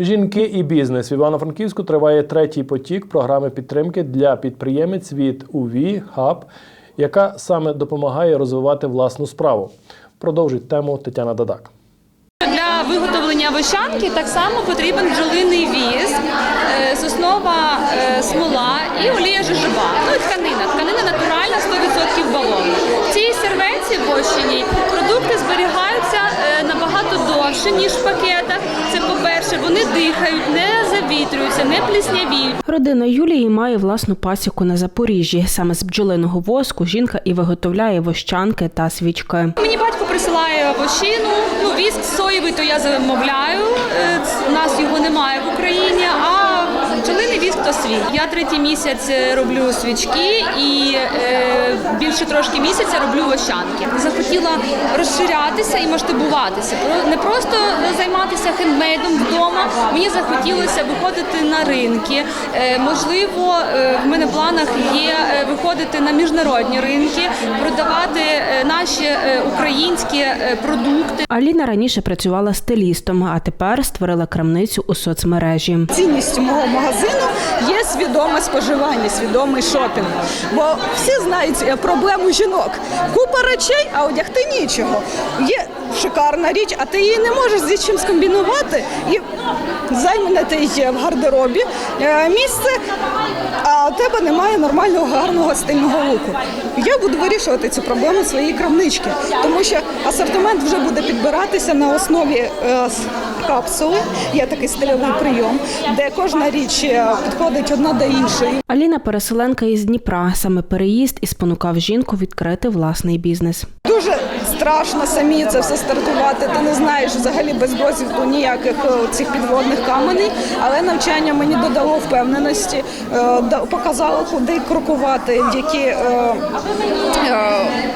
Жінки і бізнес в Івано-Франківську триває третій потік програми підтримки для підприємець від УВІ Хаб, яка саме допомагає розвивати власну справу. Продовжить тему Тетяна Дадак. Для виготовлення вощанки так само потрібен бджолиний віск, е, соснова е, смола і олія жижива. Ну і тканина. Тканина натуральна, завітрюються, не пліснявіють. Родина Юлії має власну пасіку на Запоріжжі. Саме з бджолиного воску жінка і виготовляє вощанки та свічки. Мені батько присилає вощину, ну віск соєвий, то я замовляю. Е, У нас його немає в Україні, а бджолиний віск то свій. Я третій місяць е, роблю свічки і е, більше трошки місяця роблю вощанки. Захотіла розширятися і масштабуватися. Не просто займатися хендмейдом вдома. Мені захотілося виходити на ринки. Е, Можливо, е, в мене в планах є е, виходити на міжнародні ринки, продавати наші українські продукти. Аліна раніше працювала стилістом, а тепер створила крамницю у соцмережі. Цінністю мого магазину є свідоме споживання, свідомий шопінг. Бо всі знають проблему жінок. Купа речей, а одягти нічого. Є шикарна річ, а ти її не можеш з чим скомбінувати. І займане ти є в гардеробі е, місце, а у тебе немає нормального гарного стильного луку. Я буду вирішувати цю проблему своєї крамнички, тому що асортимент вже буде підбиратися на основі е, капсули. Є такий стильовий прийом, де кожна річ е, підходить одна до іншої. Аліна переселенка із Дніпра. Саме переїзд і спонукав жінку відкрити власний бізнес. Дуже страшно самі це все стартувати. Ти не знаєш взагалі без досвіду ніяких е, цих підводних каменей, але навчання мені додало впевненості, е, показало, куди крокувати, які, е,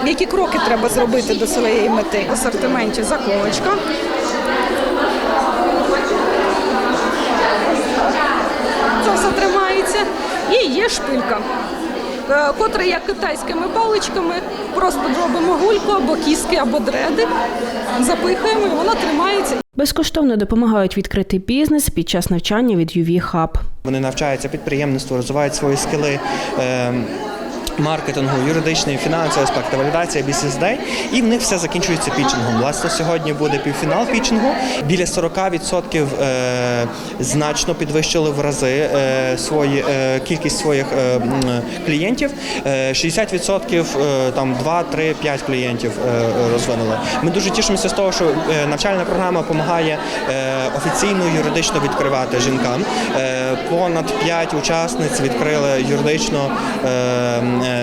які кроки треба зробити до своєї мети. В асортименті заколочка. Це все тримається. І є шпилька. Е, Котра як китайськими паличками, просто робимо гульку або кіски, або дреди, запихаємо, і вона тримається. Безкоштовно допомагають відкрити бізнес під час навчання від UV Hub. Вони навчаються підприємництву, розвивають свої скіли. Маркетингу, юридичний, фінансовий аспект, валідація, бізнес-дей, і в них все закінчується пітчингом. Власне, сьогодні буде півфінал пітчингу. Біля 40% е, значно підвищили в рази е, свої е, кількість своїх клієнтів. Е, 60% е, там 2, 3, 5 клієнтів розвинули. Ми дуже тішимося з того, що навчальна програма допомагає офіційно юридично відкривати жінкам. Понад 5 учасниць відкрили юридично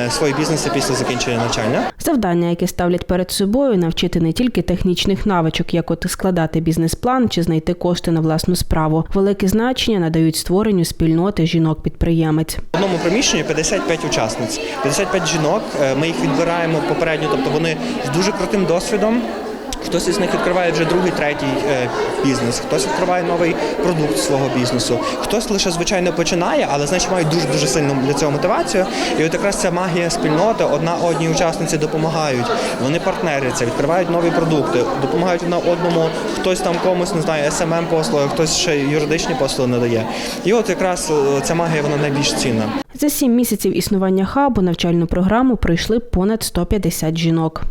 свої бізнеси після закінчення навчання. Завдання, яке ставлять перед собою, навчити не тільки технічних навичок, як от складати бізнес-план чи знайти кошти на власну справу. Велике значення надають створенню спільноти жінок-підприємець. В одному приміщенні 55 учасниць, 55 жінок. Е, Ми їх відбираємо попередньо, тобто вони з дуже крутим досвідом. Хтось із них відкриває вже другий, третій е, бізнес, хтось відкриває новий продукт свого бізнесу, хтось лише звичайно починає, але значить мають дуже дуже сильну для цього мотивацію. І от якраз ця магія спільноти, одна одній учасниці допомагають. Вони партнеряться, відкривають нові продукти, допомагають одна одному. Хтось там комусь не знаю, СММ послуги, хтось ще юридичні послуги надає. І от якраз е, ця магія вона найбільш цінна. За сім місяців існування хабу навчальну програму пройшли понад 150 жінок.